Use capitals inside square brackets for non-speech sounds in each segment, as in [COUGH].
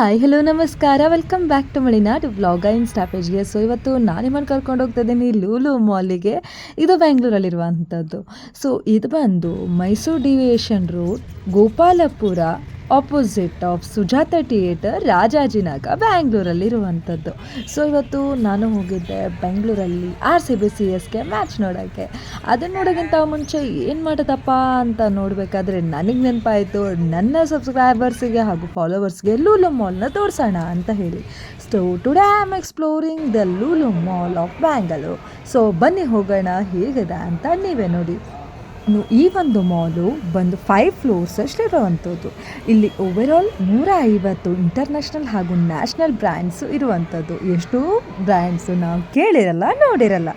Hi hello ನಮಸ್ಕಾರ. Welcome back to Malinad vlog in ಸ್ಟಾಪೇಜ್ಗೆ so ಇವತ್ತು ನಾನು ನಿಮ್ಮನ್ನು ಕರ್ಕೊಂಡು ಹೋಗ್ತಾ ಇದ್ದೀನಿ ಲೂಲು ಮಾಲಿಗೆ ಇದು ಬ್ಯಾಂಗ್ಳೂರಲ್ಲಿರುವಂಥದ್ದು ಸೊ ಇದು ಬಂದು Mysuru deviation road Gopalapura opposite of Sujatha theatre Rajajinagar ಬ್ಯಾಂಗ್ಳೂರಲ್ಲಿರುವಂಥದ್ದು so ಇವತ್ತು ನಾನು ಹೋಗಿದ್ದೆ ಬೆಂಗಳೂರಲ್ಲಿ ಆರ್ ಸಿ ಬಿ ಸಿ ಎಸ್ಗೆ ಮ್ಯಾಚ್ ನೋಡೋಕ್ಕೆ ಅದನ್ನು ನೋಡೋಕ್ಕಿಂತ ಮುಂಚೆ ಏನು ಮಾಡೋದಪ್ಪ ಅಂತ ನೋಡಬೇಕಾದ್ರೆ ನನಗೆ ನೆನಪಾಯಿತು. ನನ್ನ ಸಬ್ಸ್ಕ್ರೈಬರ್ಸಿಗೆ ಹಾಗೂ ಫಾಲೋವರ್ಸ್ಗೆ ಲೂಲು ಮಾಲ್ನ ತೋರಿಸೋಣ ಅಂತ ಹೇಳಿ. So today I am exploring the Lulu mall of Bangalore so ಬನ್ನಿ ಹೋಗೋಣ, ಹೇಗಿದೆ ಅಂತ ನೀವೇ ನೋಡಿ. ಇನ್ನು ಈ ಒಂದು ಮಾಲು ಬಂದು ಫೈವ್ ಫ್ಲೋರ್ಸ್ ಅಷ್ಟಿರುವಂಥದ್ದು ಇಲ್ಲಿ ಓವರಾಲ್ ನೂರ ಐವತ್ತು ಇಂಟರ್ನ್ಯಾಷನಲ್ ಹಾಗೂ ನ್ಯಾಷನಲ್ ಬ್ರ್ಯಾಂಡ್ಸು ಇರುವಂಥದ್ದು. ಎಷ್ಟೋ ಬ್ರ್ಯಾಂಡ್ಸು ನಾವು ಕೇಳಿರಲ್ಲ, ನೋಡಿರಲ್ಲ.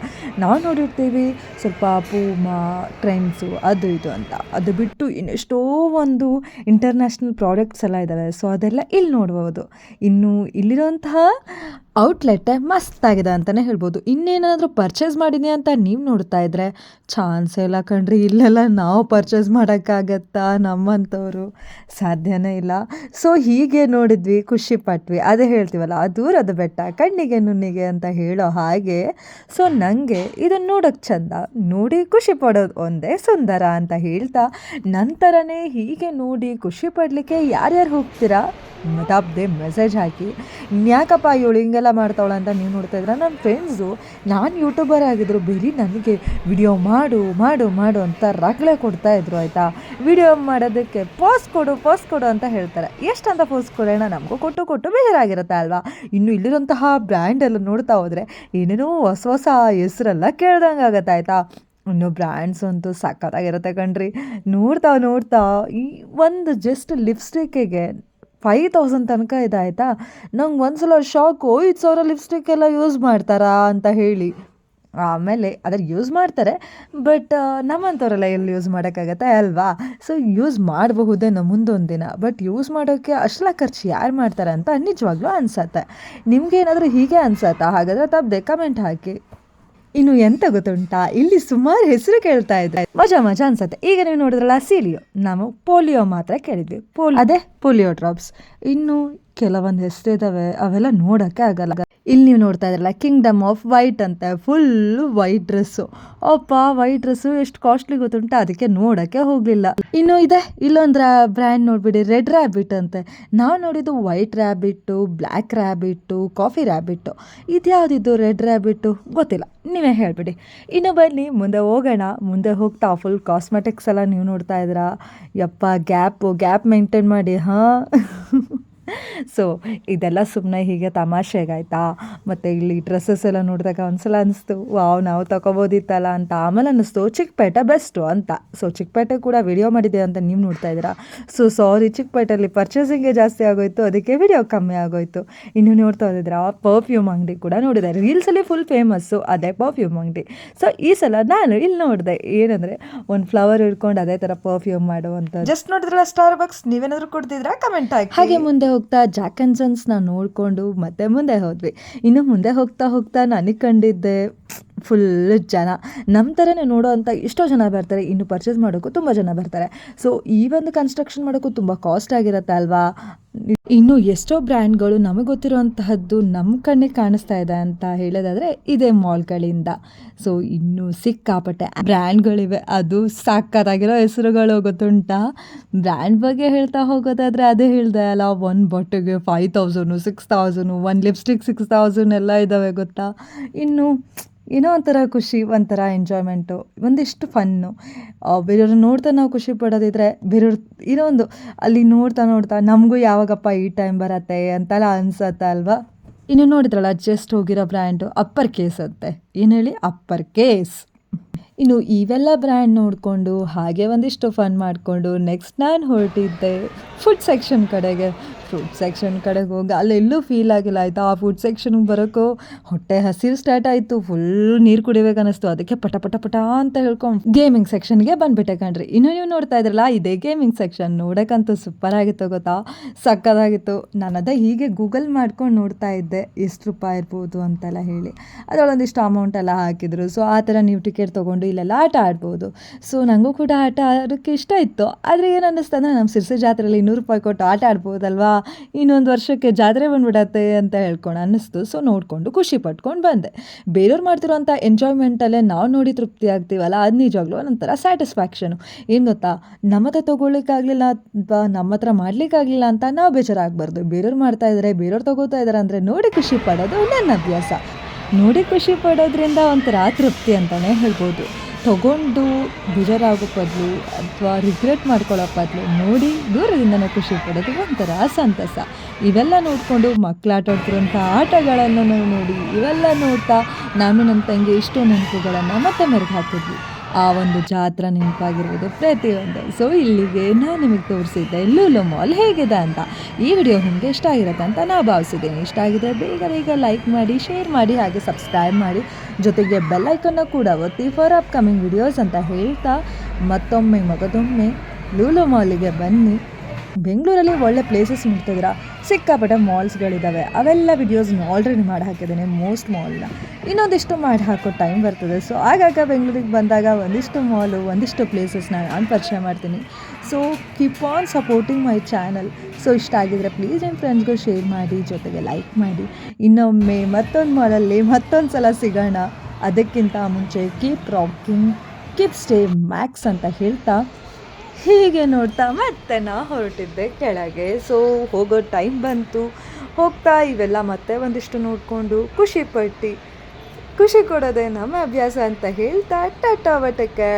ನಾವು ನೋಡಿರ್ತೀವಿ ಸ್ವಲ್ಪ ಪೂಮಾ, ಟ್ರೆಂಡ್ಸು, ಅದು ಇದು ಅಂತ. ಅದು ಬಿಟ್ಟು ಇನ್ನೆಷ್ಟೋ ಒಂದು ಇಂಟರ್ನ್ಯಾಷನಲ್ ಪ್ರಾಡಕ್ಟ್ಸ್ ಎಲ್ಲ ಇದ್ದಾವೆ. ಸೊ ಅದೆಲ್ಲ ಇಲ್ಲಿ ನೋಡ್ಬೋದು. ಇನ್ನು ಇಲ್ಲಿರುವಂತಹ ಔಟ್ಲೆಟ್ಟೆ ಮಸ್ತಾಗಿದೆ ಅಂತಲೇ ಹೇಳ್ಬೋದು. ಇನ್ನೇನಾದರೂ ಪರ್ಚೇಸ್ ಮಾಡಿದೆ ಅಂತ ನೀವು ನೋಡ್ತಾ ಇದ್ರೆ ಚಾನ್ಸ್ ಎಲ್ಲ ಕಣ್ರಿ, ಇಲ್ಲೆಲ್ಲ ನಾವು ಪರ್ಚೇಸ್ ಮಾಡೋಕ್ಕಾಗತ್ತಾ ನಮ್ಮಂಥವ್ರು? ಸಾಧ್ಯನೇ ಇಲ್ಲ. ಸೊ ಹೀಗೆ ನೋಡಿದ್ವಿ, ಖುಷಿ ಪಟ್ವಿ. ಅದೇ ಹೇಳ್ತೀವಲ್ಲ ದೂರದ ಬೆಟ್ಟ, ಕಣ್ಣಿಗೆ ನುಣ್ಣಿಗೆ ಅಂತ ಹೇಳೋ ಹಾಗೆ. ಸೊ ನನಗೆ ಇದನ್ನು ನೋಡೋಕ್ಕೆ ಚಂದ. ನೋಡಿ ಖುಷಿ ಪಡೋದು ಒಂದೇ ಸುಂದರ ಅಂತ ಹೇಳ್ತಾ ನಂತರನೇ ಹೀಗೆ ನೋಡಿ ಖುಷಿ ಪಡಲಿಕ್ಕೆ ಯಾರ್ಯಾರು ಹೋಗ್ತೀರಾ? ತಪ್ಪದೆ ಮೆಸೇಜ್ ಹಾಕಿ, ಇನ್ಯಾಕಪ್ಪ ಇವಳು ಹಿಂಗೆಲ್ಲ ಮಾಡ್ತಾವಳ ಅಂತ ನೀವು ನೋಡ್ತಾ ಇದ್ರೆ ನನ್ನ ಫ್ರೆಂಡ್ಸು ನಾನು ಯೂಟ್ಯೂಬರ್ ಆಗಿದ್ರು ಬರೀ ನನಗೆ, ವಿಡಿಯೋ ಮಾಡು ಮಾಡು ಮಾಡು ಅಂತ ರಗಳೆ ಕೊಡ್ತಾಯಿದ್ರು ಆಯಿತಾ? ವಿಡಿಯೋ ಮಾಡೋದಕ್ಕೆ ಪೋಸ್ಟ್ ಕೊಡು ಪೋಸ್ಟ್ ಕೊಡು ಅಂತ ಹೇಳ್ತಾರೆ. ಎಷ್ಟಂತ ಪೋಸ್ಟ್ ಕೊಡೋಣ? ನಮಗೂ ಕೊಟ್ಟು ಕೊಟ್ಟು ಬೇಜಾರಾಗಿರುತ್ತೆ ಅಲ್ವಾ? ಇನ್ನು ಇಲ್ಲಿರುವಂತಹ ಬ್ರ್ಯಾಂಡೆಲ್ಲ ನೋಡ್ತಾ ಹೋದರೆ, ಏನೇನೋ ಹೊಸ ಹೊಸ ಹೆಸರೆಲ್ಲ ಕೇಳ್ದಂಗೆ ಆಗುತ್ತೆ, ಆಯಿತಾ? ಇನ್ನೂ ಬ್ರ್ಯಾಂಡ್ಸ್ ಅಂತೂ ಸಖತ್ತಾಗಿರುತ್ತೆ ಕಣ್ರಿ. ನೋಡ್ತಾ ನೋಡ್ತಾ ಈ ಒಂದು ಜಸ್ಟ್ ಲಿಪ್ಸ್ಟಿಕ್ಕಿಗೆ ಫೈವ್ ತೌಸಂಡ್ ತನಕ ಇದೆ, ಆಯಿತಾ? ನಂಗೆ ಒಂದು ಸಲ ಶಾಕು ಐದು ಸಾವಿರ ಲಿಪ್ಸ್ಟಿಕ್ ಎಲ್ಲ ಯೂಸ್ ಮಾಡ್ತಾರಾ ಅಂತ ಹೇಳಿ. ಆಮೇಲೆ ಅದ್ರ ಯೂಸ್ ಮಾಡ್ತಾರೆ ಬಟ್ ನಮ್ಮಂಥವ್ರೆಲ್ಲ ಎಲ್ಲಿ ಯೂಸ್ ಮಾಡೋಕ್ಕಾಗತ್ತೆ ಅಲ್ವಾ? ಸೊ ಯೂಸ್ ಮಾಡಬಹುದೇನೋ ಮುಂದೊಂದು ದಿನ. ಬಟ್ ಯೂಸ್ ಮಾಡೋಕ್ಕೆ ಅಷ್ಟೆಲ್ಲ ಖರ್ಚು ಯಾರು ಮಾಡ್ತಾರೆ ಅಂತ ನಿಜವಾಗ್ಲೂ ಅನ್ಸತ್ತೆ. ನಿಮಗೇನಾದರೂ ಹೀಗೆ ಅನ್ಸತ್ತಾ? ಹಾಗಾದರೆ ತಪ್ಪದೆ ಕಮೆಂಟ್ ಹಾಕಿ. ಇನ್ನು ಎಂತ ಗೊತ್ತುಂಟಾ? ಇಲ್ಲಿ ಸುಮಾರು ಹೆಸರು ಕೇಳ್ತಾ ಇದ್ದಾರೆ. ಮಜಾ ಮಜಾ ಅನ್ಸುತ್ತೆ. ಈಗ ನೀವು ನೋಡಿದ್ರಲ್ಲ, ಸೀಲಿಯೋ. ನಾವು ಪೋಲಿಯೋ ಮಾತ್ರ ಕೇಳಿದ್ವಿ. ಪೋಲಿಯೋ ಅದೇ, ಪೋಲಿಯೋ ಡ್ರಾಪ್ಸ್. ಇನ್ನು ಕೆಲವೊಂದು ಹೆಸರಿದಾವೆ ಅವೆಲ್ಲ ನೋಡೋಕ್ಕೆ ಆಗಲ್ಲ. ಇಲ್ಲಿ ನೀವು ನೋಡ್ತಾ ಇದ್ರಲ್ಲ ಕಿಂಗ್ಡಮ್ ಆಫ್ ವೈಟ್ ಅಂತ ಫುಲ್ ವೈಟ್ ಡ್ರೆಸ್ಸು ಅಪ್ಪ ವೈಟ್ ಡ್ರೆಸ್ಸು ಎಷ್ಟು ಕಾಸ್ಟ್ಲಿ ಗೊತ್ತುಂಟ, ಅದಕ್ಕೆ ನೋಡೋಕ್ಕೆ ಹೋಗಲಿಲ್ಲ. ಇನ್ನು ಇದೆ ಇಲ್ಲೊಂದು ಬ್ರ್ಯಾಂಡ್ ನೋಡಿಬಿಡಿ ರೆಡ್ ರ್ಯಾಬಿಟ್ ಅಂತೆ. ನಾವು ನೋಡಿದ್ದು white rabbit black rabbit coffee rabbit ಇದ್ಯಾವುದಿದ್ದು red rabbit ಗೊತ್ತಿಲ್ಲ, ನೀವೇ ಹೇಳಿಬಿಡಿ. ಇನ್ನು ಬನ್ನಿ, ಮುಂದೆ ಹೋಗೋಣ, ಮುಂದೆ ಹೋಗ್ತಾ ಫುಲ್ ಕಾಸ್ಮೆಟಿಕ್ಸ್ ಎಲ್ಲ ನೀವು ನೋಡ್ತಾ ಇದ್ದೀರಾ? ಯಪ್ಪ ಗ್ಯಾಪು ಗ್ಯಾಪ್ ಮೇಂಟೈನ್ ಮಾಡಿ, ಹಾಂ? [LAUGHS] ಸೊ ಇದೆಲ್ಲ ಸುಮ್ಮನೆ ಹೀಗೆ ತಮಾಷೆಗಾಯ್ತಾ? ಮತ್ತು ಇಲ್ಲಿ ಡ್ರೆಸ್ಸಸ್ ಎಲ್ಲ ನೋಡಿದಾಗ ಒಂದ್ಸಲ ಅನಿಸ್ತು ವಾವ್ ನಾವು ತಗೋಬೋದಿತ್ತಲ್ಲ ಅಂತ. ಆಮೇಲೆ ಅನ್ನಿಸ್ತು ಚಿಕ್ಕಪೇಟೆ ಬೆಸ್ಟು ಅಂತ. ಸೊ ಚಿಕ್ಕಪೇಟೆ ಕೂಡ ವಿಡಿಯೋ ಮಾಡಿದೆ ಅಂತ ನೀವು ನೋಡ್ತಾ ಇದ್ದೀರಾ? ಸೊ ಸಾರಿ ಚಿಕ್ಕಪೇಟೆಯಲ್ಲಿ ಪರ್ಚೇಸಿಂಗೇ ಜಾಸ್ತಿ ಆಗೋಯ್ತು ಅದಕ್ಕೆ ವಿಡಿಯೋ ಕಮ್ಮಿ ಆಗೋಯ್ತು. ಇನ್ನು ನೋಡ್ತಾ ಹೋದಿದ್ರೆ ಆ ಪರ್ಫ್ಯೂಮ್ ಅಂಗಡಿ ಕೂಡ ನೋಡಿದೆ. ರೀಲ್ಸಲ್ಲಿ ಫುಲ್ ಫೇಮಸ್ಸು ಅದೇ ಪರ್ಫ್ಯೂಮ್ ಅಂಗಡಿ. ಸೊ ಈ ಸಲ ನಾನು ಇಲ್ಲಿ ನೋಡಿದೆ ಏನಂದರೆ ಒಂದು ಫ್ಲವರ್ ಹಿಡ್ಕೊಂಡು ಅದೇ ಥರ ಪರ್ಫ್ಯೂಮ್ ಮಾಡುವಂಥ ಜಸ್ಟ್ ನೋಡಿದ್ರಲ್ಲ ಸ್ಟಾರ್ ಬಾಕ್ಸ್ ನೀವೇನಾದರೂ ಕೊಡ್ತಿದ್ರೆ ಕಮೆಂಟ್ ಹಾಕಿ. ಹಾಗೆ ಮುಂದೆ ಹೋಗ್ತಾ ಜಾಕ್ ಆ್ಯಂಡ್ ಸನ್ಸ್ನ ನೋಡಿಕೊಂಡು ಮತ್ತೆ ಮುಂದೆ ಹೋದ್ವಿ. ಇನ್ನು ಮುಂದೆ ಹೋಗ್ತಾ ಹೋಗ್ತಾ ನನಗೆ ಕಂಡಿದ್ದೆ ಫುಲ್ ಜನ. ನಮ್ಮ ಥರನೇ ನೋಡೋ ಅಂತ ಎಷ್ಟೋ ಜನ ಬರ್ತಾರೆ, ಇನ್ನು ಪರ್ಚೇಸ್ ಮಾಡೋಕ್ಕೂ ತುಂಬ ಜನ ಬರ್ತಾರೆ. ಸೊ ಈ ಒಂದು ಕನ್ಸ್ಟ್ರಕ್ಷನ್ ಮಾಡೋಕ್ಕೂ ತುಂಬ ಕಾಸ್ಟ್ ಆಗಿರುತ್ತೆ ಅಲ್ವಾ? ಇನ್ನು ಎಷ್ಟೋ ಬ್ರ್ಯಾಂಡ್ಗಳು ನಮಗೆ ಗೊತ್ತಿರುವಂತಹದ್ದು ನಮ್ಮ ಕಣ್ಣಿಗೆ ಕಾಣಿಸ್ತಾ ಇದೆ ಅಂತ ಹೇಳೋದಾದರೆ ಇದೇ ಮಾಲ್ಗಳಿಂದ. ಸೊ ಇನ್ನು ಸಿಕ್ಕಾಪಟ್ಟೆ ಬ್ರ್ಯಾಂಡ್ಗಳಿವೆ. ಅದು ಸಾಕಾಗಿರೋ ಹೆಸರುಗಳು ಗೊತ್ತುಂಟಾ? ಬ್ರ್ಯಾಂಡ್ ಬಗ್ಗೆ ಹೇಳ್ತಾ ಹೋಗೋದಾದರೆ ಅದೇ ಹೇಳಿದೆ ಅಲ್ಲ ಒನ್ ಬಟ್ಟೆಗೆ ಫೈವ್ ತೌಸಂಡು ಸಿಕ್ಸ್ ತೌಸಂಡು ಒಂದು ಲಿಪ್ಸ್ಟಿಕ್ ಸಿಕ್ಸ್ ತೌಸಂಡ್ ಎಲ್ಲ ಇದ್ದಾವೆ ಗೊತ್ತಾ? ಇನ್ನು ಏನೋ ಒಂಥರ ಖುಷಿ, ಒಂಥರ ಎಂಜಾಯ್ಮೆಂಟು ಒಂದಿಷ್ಟು ಫನ್ನು ಬೇರೆಯವ್ರನ್ನ ನೋಡ್ತಾ ನಾವು ಖುಷಿ ಪಡೋದಿದ್ರೆ ಬೇರೆಯವ್ರ ಏನೋ ಒಂದು ಅಲ್ಲಿ ನೋಡ್ತಾ ನೋಡ್ತಾ ನಮಗೂ ಯಾವಾಗಪ್ಪ ಈ ಟೈಮ್ ಬರತ್ತೆ ಅಂತೆಲ್ಲ ಅನ್ಸತ್ತೆ ಅಲ್ವಾ? ಇನ್ನು ನೋಡಿದ್ರಲ್ಲ ಜಸ್ಟ್ ಹೋಗಿರೋ ಬ್ರ್ಯಾಂಡು ಅಪ್ಪರ್ ಕೇಸ್ ಅಂತೆ. ಏನು ಹೇಳಿ? ಅಪ್ಪರ್ ಕೇಸ್ ಇನ್ನು ಇವೆಲ್ಲ ಬ್ರ್ಯಾಂಡ್ ನೋಡಿಕೊಂಡು ಹಾಗೆ ಒಂದಿಷ್ಟು ಫನ್ ಮಾಡಿಕೊಂಡು ನೆಕ್ಸ್ಟ್ ನಾನು ಹೊರಟಿದ್ದೆ ಫುಡ್ ಸೆಕ್ಷನ್ ಕಡೆಗೆ. ಫುಡ್ ಸೆಕ್ಷನ್ ಕಡೆಗೆ ಹೋಗಿ, ಅಲ್ಲೆಲ್ಲೂ ಫೀಲ್ ಆಗಿಲ್ಲ. ಆಯಿತಾ? ಆ ಫುಡ್ ಸೆಕ್ಷನ್ಗೆ ಬರೋಕ್ಕೂ ಹೊಟ್ಟೆ ಹಸಿರು ಸ್ಟಾರ್ಟ್ ಆಯಿತು. ಫುಲ್ ನೀರು ಕುಡಿಬೇಕು ಅನ್ನಿಸ್ತು ಅದಕ್ಕೆ ಪಟ ಪಟ ಪಟ ಅಂತ ಹೇಳ್ಕೊಂಡು ಗೇಮಿಂಗ್ ಸೆಕ್ಷನ್ಗೆ ಬಂದುಬಿಟ್ಟೆ ಕಣ್ರಿ. ಇನ್ನು ನೀವು ನೋಡ್ತಾ ಇದ್ರಲ್ಲ, ಇದೇ ಗೇಮಿಂಗ್ ಸೆಕ್ಷನ್ ನೋಡೋಕ್ಕಂತೂ ಸೂಪರ್ ಆಗಿತ್ತು ಗೊತ್ತಾ? ಸಕ್ಕದಾಗಿತ್ತು. ನಾನು ಅದೇ ಹೀಗೆ ಗೂಗಲ್ ಮಾಡ್ಕೊಂಡು ನೋಡ್ತಾ ಇದ್ದೆ. ಎಷ್ಟು ರೂಪಾಯಿ ಇರ್ಬೋದು ಅಂತೆಲ್ಲ ಹೇಳಿ. ಅದರೊಳೊಂದಿಷ್ಟು ಅಮೌಂಟ್ ಎಲ್ಲ ಹಾಕಿದ್ರು. ಸೊ ಆ ಥರ ನೀವು ಟಿಕೆಟ್ ತೊಗೊಂಡು ಇಲ್ಲೆಲ್ಲ ಆಟ ಆಡ್ಬೋದು. ಸೊ ನನಗೂ ಕೂಡ ಆಟ ಆಡೋಕ್ಕೆ ಇಷ್ಟ ಇತ್ತು. ಆದರೆ ಏನು ಅನ್ನಿಸ್ತಂದ್ರೆ ನಮ್ಮ ಸಿರ್ಸಿ ಜಾತ್ರೆಯಲ್ಲಿ ಇನ್ನೂರು ರೂಪಾಯಿ ಕೊಟ್ಟು ಆಟ ಆಡ್ಬೋದಲ್ವಾ? ಇನ್ನೊಂದು ವರ್ಷಕ್ಕೆ ಜಾತ್ರೆ ಬಂದ್ಬಿಡತ್ತೆ ಅಂತ ಹೇಳ್ಕೊಂಡು ಅನ್ನಿಸ್ತು. ಸೊ ನೋಡಿಕೊಂಡು ಖುಷಿ ಪಟ್ಕೊಂಡು ಬಂದೆ. ಬೇರೆಯವ್ರು ಮಾಡ್ತಿರೋಂಥ ಎಂಜಾಯ್ಮೆಂಟಲ್ಲೇ ನಾವು ನೋಡಿ ತೃಪ್ತಿ ಆಗ್ತೀವಲ್ಲ? ಅದು ನಿಜವಾಗ್ಲೂ ಒಂಥರ ಸ್ಯಾಟಿಸ್ಫ್ಯಾಕ್ಷನು ಏನು ಗೊತ್ತಾ? ನಮ್ಮ ಹತ್ರ ತೊಗೊಳ್ಳಿಕ್ಕಾಗಲಿಲ್ಲ ಅಥವಾ ನಮ್ಮ ಹತ್ರ ಮಾಡಲಿಕ್ಕಾಗಲಿಲ್ಲ ಅಂತ ನಾವು ಬೇಜಾರಾಗಬಾರ್ದು. ಬೇರೆಯವ್ರು ಮಾಡ್ತಾ ಇದ್ದಾರೆ ಬೇರೆಯವ್ರು ತಗೋತಾ ಇದ್ದಾರೆ ಅಂದರೆ ನೋಡಿ ಖುಷಿ ಪಡೋದು ನನ್ನ ಅಭ್ಯಾಸ. ನೋಡಿ ಖುಷಿ ಪಡೋದ್ರಿಂದ ಒಂಥರ ತೃಪ್ತಿ ಅಂತಲೇ ಹೇಳ್ಬೋದು. ತಗೊಂಡು ಬೇಜಾರಾಗೋ ಬದಲು ಅಥವಾ ರಿಗ್ರೆಟ್ ಮಾಡ್ಕೊಳ್ಳೋ ಬದಲು ನೋಡಿ ದೂರದಿಂದನೇ ಖುಷಿ ಪಡೋದು ಒಂಥರ ಸಂತಸ. ಇವೆಲ್ಲ ನೋಡಿಕೊಂಡು ಮಕ್ಕಳು ಆಟ ಆಡ್ತಿರೋಂಥ ಆಟಗಳನ್ನು ನೋಡಿ ಇವೆಲ್ಲ ನೋಡ್ತಾ ನಾನು ನನ್ನ ತಂಗಿ ಇಷ್ಟು ನೆನಪುಗಳನ್ನು ಮತ್ತೆ ಮೆರೆಗೆ ಹಾಕಿದ್ವಿ. ಆ ಒಂದು ಜಾತ್ರಾ ನೆನಪಾಗಿರ್ಬೋದು ಪ್ರತಿಯೊಂದು. ಸೊ ಇಲ್ಲಿಗೆ ನಾನು ನಿಮಗೆ ತೋರಿಸಿದ್ದೆ ಲೂಲು ಮಾಲ್ ಹೇಗಿದೆ ಅಂತ ಈ ವಿಡಿಯೋ ನಿಮಗೆ ಇಷ್ಟ ಆಗಿರುತ್ತೆ ಅಂತ ನಾನು ಭಾವಿಸಿದ್ದೀನಿ. ಇಷ್ಟ ಆಗಿದ್ರೆ ಬೇಗ ಬೇಗ ಲೈಕ್ ಮಾಡಿ ಶೇರ್ ಮಾಡಿ, ಹಾಗೆ ಸಬ್ಸ್ಕ್ರೈಬ್ ಮಾಡಿ. ಜೊತೆಗೆ ಬೆಲ್ ಐಕನ್ನ ಕೂಡ ಒತ್ತಿ ಫಾರ್ ಅಪ್ಕಮಿಂಗ್ ವಿಡಿಯೋಸ್ ಅಂತ ಹೇಳ್ತಾ ಮತ್ತೊಮ್ಮೆ, ಮಗದೊಮ್ಮೆ ಲೂಲು ಮಾಲಿಗೆ ಬನ್ನಿ. ಬೆಂಗಳೂರಲ್ಲಿ ಒಳ್ಳೆ ಪ್ಲೇಸಸ್ ನೋಡ್ತಿದ್ದೀರಾ? ಸಿಕ್ಕಾಪಟ್ಟೆ ಮಾಲ್ಸ್ಗಳಿದ್ದಾವೆ ಅವೆಲ್ಲ ವಿಡಿಯೋಸ್ನ ಆಲ್ರೆಡಿ ಮಾಡಿ ಹಾಕಿದ್ದೀನಿ ಮೋಸ್ಟ್ ಮಾಲ್ನ ಇನ್ನೊಂದಿಷ್ಟು ಮಾಡಿ ಹಾಕೋ ಟೈಮ್ ಬರ್ತದೆ. ಸೊ ಆಗಾಗ ಬೆಂಗಳೂರಿಗೆ ಬಂದಾಗ ಒಂದಿಷ್ಟು ಮಾಲು ಒಂದಿಷ್ಟು ಪ್ಲೇಸಸ್ನ ನಾನು ಪರಿಚಯ ಮಾಡ್ತೀನಿ. So keep on supporting my channel so ಇಷ್ಟ ಆಗಿದ್ರೆ ಪ್ಲೀಸ್ ನಿಮ್ಮ ಫ್ರೆಂಡ್ಸ್ಗೂ ಶೇರ್ ಮಾಡಿ, ಜೊತೆಗೆ ಲೈಕ್ ಮಾಡಿ. ಇನ್ನೊಮ್ಮೆ ಮತ್ತೊಂದು ಮಾಲಲ್ಲಿ ಮತ್ತೊಂದು ಸಲ ಸಿಗೋಣ. ಅದಕ್ಕಿಂತ ಮುಂಚೆ keep rocking keep stay max ಅಂತ ಹೇಳ್ತಾ ಹೀಗೆ ನೋಡ್ತಾ ಮತ್ತೆ ನಾ ಹೊರಟಿದ್ದೆ ಕೆಳಗೆ. ಸೊ ಹೋಗೋ ಟೈಮ್ ಬಂತು. ಹೋಗ್ತಾ ಇವೆಲ್ಲ ಮತ್ತೆ ಒಂದಿಷ್ಟು ನೋಡಿಕೊಂಡು ಖುಷಿ ಪಟ್ಟು. ಖುಷಿ ಕೊಡೋದೇ ನಮ್ಮ ಅಭ್ಯಾಸ ಅಂತ ಹೇಳ್ತಾ, ಟಾಟಾ ಬಟಕ್ಕೆ